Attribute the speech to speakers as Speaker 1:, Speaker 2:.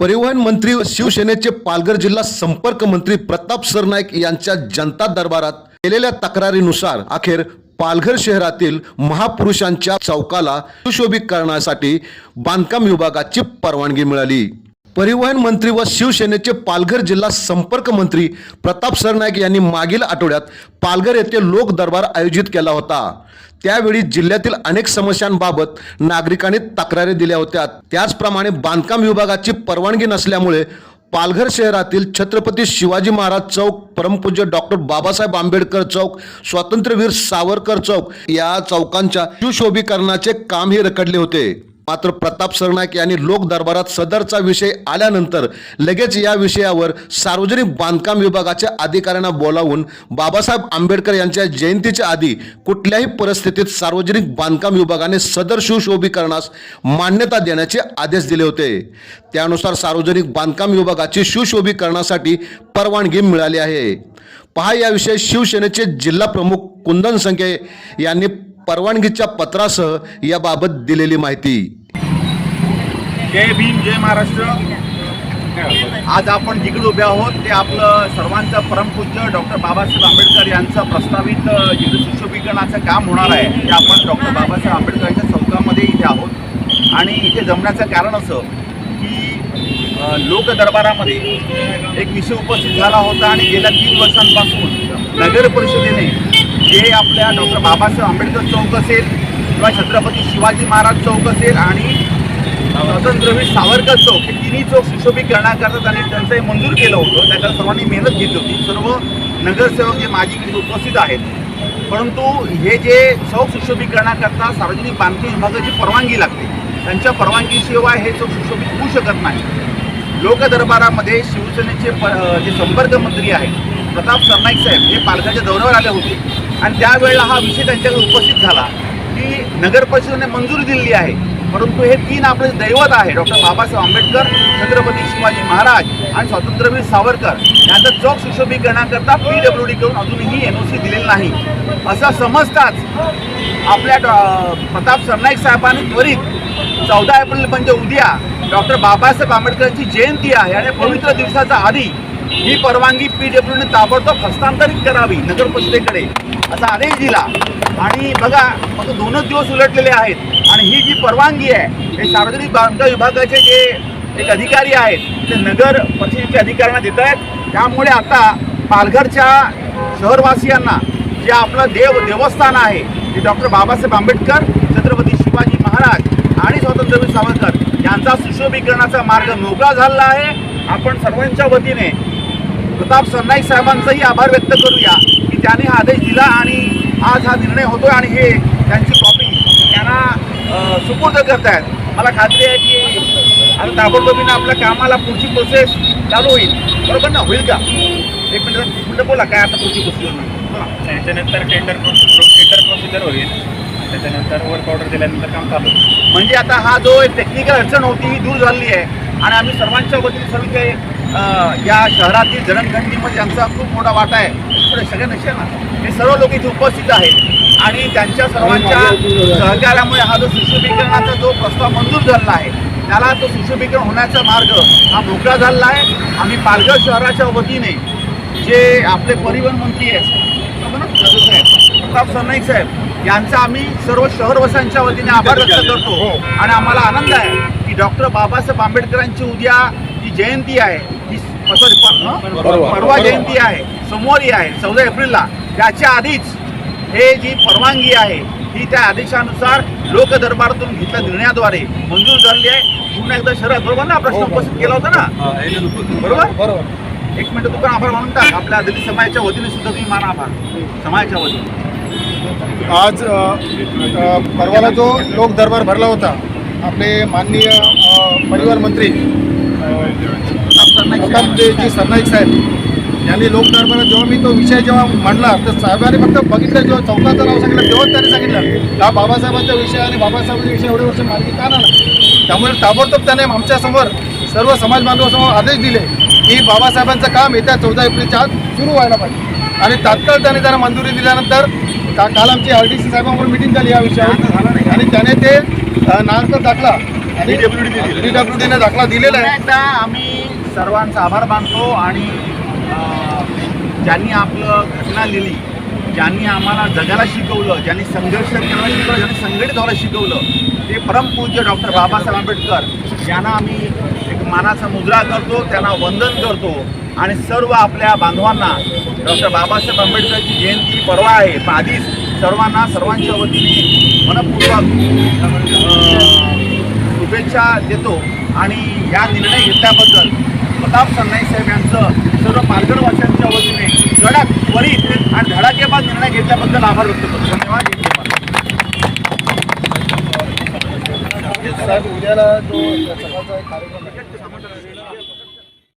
Speaker 1: परिवहन मंत्री व शिवसेनेचे पालघर जिल्हा संपर्क मंत्री प्रताप सरनाईक यांच्या जनता दरबारात केलेल्या तक्रारीनुसार अखेर पालघर शहरातील महापुरुषांच्या चौकाला सुशोभित करण्यासाठी बांधकाम विभागाची परवानगी मिळाली. परिवहन मंत्री व शिवसेनेचे पालघर जिल्हा संपर्क मंत्री प्रताप सरनाईक यांनी मागील आठवड्यात पालघर येथे लोक दरबार आयोजित केला होता. त्यावेळी जिल्ह्यातील अनेक समस्यांबाबत नागरिकांनी तक्रारी दिल्या होत्या. त्याचप्रमाणे बांधकाम विभागाची परवानगी नसल्यामुळे पालघर शहरातील छत्रपती शिवाजी महाराज चौक परमपूज्य डॉक्टर बाबासाहेब आंबेडकर चौक स्वातंत्र्यवीर सावरकर चौक या चौकांच्या सुशोभीकरणाचे काम हे रखडले होते. मात्र प्रताप सरनाईक यांनी लोक दरबारात सदरचा विषय आल्यानंतर लगेच या विषयावर सार्वजनिक बांधकाम विभागाच्या अधिकाऱ्यांना बोलावून बाबासाहेब आंबेडकर यांच्या जयंतीच्या आधी कुठल्याही परिस्थितीत सार्वजनिक बांधकाम विभागाने सदर सुशोभीकरणास मान्यता देण्याचे आदेश दिले होते. त्यानुसार सार्वजनिक बांधकाम विभागाची सुशोभीकरणासाठी परवानगी मिळाली आहे. पहा याविषयी शिवसेनेचे जिल्हा प्रमुख कुंदन संघे यांनी परवानगीच्या पत्रासह याबाबत दिलेली माहिती.
Speaker 2: जय भीम जय महाराष्ट्र. आज आपण जिकडे उभे आहोत ते आपलं सर्वांचं परमपूज्य डॉक्टर बाबासाहेब आंबेडकर यांचं प्रस्तावित जिकडे सुशोभीकरणाचं काम होणार आहे ते आपण डॉक्टर बाबासाहेब आंबेडकरांच्या चौकामध्ये इथे आहोत. आणि इथे जमण्याचं कारण असं की लोकदरबारामध्ये लोक दरबारामध्ये एक विषय उपस्थित झाला होता आणि गेल्या तीन वर्षांपासून नगर परिषदेने जे आपल्या डॉक्टर बाबासाहेब आंबेडकर चौक असेल किंवा छत्रपती शिवाजी महाराज चौक असेल आणि स्वातंत्र्यवीर सावरकर चौक हे तिन्ही चौक सुशोभीकरणाकरता त्यांनी त्यांचं मंजूर केलं होतं. त्याकरता सर्वांनी मेहनत घेतली होती. सर्व नगरसेवक जे माझी उपस्थित आहेत परंतु हे जे चौक सुशोभीकरणाकरता सार्वजनिक बांधकाम विभागाची परवानगी लागते त्यांच्या परवानगीशिवाय हे सुशोभित होऊ शकत नाही. लोकदरबारामध्ये शिवसेनेचे प जे संपर्क मंत्री आहेत प्रताप सरनाईक साहेब हे पालघरच्या दौऱ्यावर आले होते. आणि त्यावेळेला हा विषय त्यांच्याकडे उपस्थित झाला की नगर परिषदेने मंजुरी दिलेली आहे. परंतु हे तीन आपले दैवत आहे डॉक्टर बाबासाहेब आंबेडकर छत्रपती शिवाजी महाराज आणि स्वातंत्र्यवीर सावरकर यांचा चौक सुशोभीकरणाकरता पी डब्ल्यू डी करून अजूनही एन ओ सी दिलेली नाही. असं समजताच आपल्या डॉ- प्रताप सरनाईक साहेबांनी त्वरित चौदा एप्रिल म्हणजे उद्या डॉक्टर बाबासाहेब आंबेडकरांची जयंती आहे आणि पवित्र दिवसाच्या आधी ही परवानगी पी डब्ल्यूने ताबडतोब हस्तांतरित करावी नगर परिषदेकडे असा आदेश दिला. आणि बघा फक्त दोनच दिवस उलटलेले आहेत. आणि ही जी परवानगी आहे हे सार्वजनिक बांधकाम विभागाचे जे एक अधिकारी आहेत ते नगर परिषदेच्या अधिकाऱ्यांना देत आहेत. त्यामुळे आता पालघरच्या शहरवासियांना जे आपलं देव देवस्थान आहे ते डॉक्टर बाबासाहेब आंबेडकर छत्रपती शिवाजी महाराज स्वातंत्र्यवीर सावरकर. यांचा सुशोभीकरणाचा मार्ग मोकळा झालेला आहे. आपण सर्वांच्या वतीने प्रताप सरनाईक साहेबांचाही आभार व्यक्त करूया की त्यांनी हा आदेश दिला आणि आज हा निर्णय होतोय आणि हे त्यांची कॉपी त्यांना सुपूर्द करत आहेत मला खात्री आहे की आता ताबडतोबीनं आपल्या कामाला पुढची प्रोसेस चालू होईल. बरोबर ना? होईल का? एक मिनिट मिनिट बोला काय आता पुढची प्रोसिजर बोला.
Speaker 3: त्याच्यानंतर टेंडर टेंडर प्रोसिजर होईल. त्याच्यानंतर वर्क ऑर्डर दिल्यानंतर काम चालू
Speaker 2: म्हणजे आता हा जो टेक्निकल अडचण होती ही दूर झाली आहे. आणि आम्ही सर्वांच्या वतीने सर्व काही या शहरातील जडणघडणीमध्ये यांचा खूप मोठा वाटा आहे. पुढे सगळ्या नसेल ना हे सर्व लोक इथे उपस्थित आहेत. आणि त्यांच्या सर्वांच्या सहकार्यामुळे हा जो सुशोभीकरणाचा जो प्रस्ताव मंजूर झालेला आहे त्याला तो सुशोभीकरण होण्याचा मार्ग हा मोकळा झालेला आहे. आम्ही पालघर शहराच्या वतीने जे आपले परिवहन मंत्री आहेत प्रताप सरनाईक साहेब यांचा आम्ही सर्व शहरवासियांच्या वतीने आभार व्यक्त करतो. आणि आम्हाला आनंद आहे की डॉक्टर बाबासाहेब आंबेडकरांची उद्या जी जयंती आहे ही सॉरी परवा. जयंती आहे सोमवारी आहे चौदा एप्रिलला. त्याच्या आधीच हे जी परवानगी आहे ही त्या आदेशानुसार लोक दरबारातून घेतल्या निर्णयाद्वारे मंजूर झालेली आहे. पुन्हा एकदा शहरात बरोबर ना? प्रश्न उपस्थित केला होता ना? बरोबर? बरोबर. एक मिनिट तू पण आभार मानून टाक? आपल्या दलित समाजाच्या वतीने सुद्धा तुम्ही माना आभार. समाजाच्या वतीने.
Speaker 4: आज परवाला जो लोक दरबार भरला होता आपले माननीय परिवार मंत्री प्रतापजी सरनाईक साहेब यांनी लोक दरबारात जेव्हा मी तो विषय जेव्हा मांडला तर साहेबांनी फक्त बघितलं जेव्हा चौकाचं नाव सांगितलं तेव्हाच त्यांनी सांगितलं का बाबासाहेबांचा विषय आणि बाबासाहेबांचा विषय एवढे वर्ष मार्गी का ना त्यामुळे ताबडतोब त्याने आमच्यासमोर सर्व समाज बांधवासमोर आदेश दिले. की बाबासाहेबांचं काम येत्या चौदा एप्रिलच्या आत सुरू व्हायला पाहिजे. आणि तात्काळ त्याने त्यांना मंजुरी दिल्यानंतर का काल आमची आर डी सी साहेबांबरोबर मिटिंग झाली या विषयावर. आणि त्याने ते नागरिक दाखला आणि
Speaker 2: PWD ने दिलेलं.
Speaker 4: पीडब्ल्यूडीने दाखला दिलेला आहे.
Speaker 2: एकदा आम्ही सर्वांचा आभार मानतो आणि ज्यांनी आपलं घटना लिहिली ज्यांनी आम्हाला जगाला शिकवलं ज्यांनी संघर्ष करायला शिकवलं ज्यांनी संघटित व्हायला शिकवलं ते परमपूज्य डॉक्टर बाबासाहेब आंबेडकर यांना आम्ही मानाचा मुद्रा करतो त्यांना वंदन करतो. आणि सर्व आपल्या बांधवांना डॉक्टर बाबासाहेब आंबेडकरची जयंती परवा आहे. पण आधीच सर्वांना सर्वांच्या वतीने मनपूर्वक शुभेच्छा देतो. आणि या निर्णय घेतल्याबद्दल प्रताप सरनाईक साहेब यांचं सर्व पालघरवासियांच्या वतीने कडक त्वरित आणि धडाकेबाद निर्णय घेतल्याबद्दल आभार व्यक्त करतो. धन्यवाद.
Speaker 4: उद्याला जो सकाळचा कार्यक्रम आहे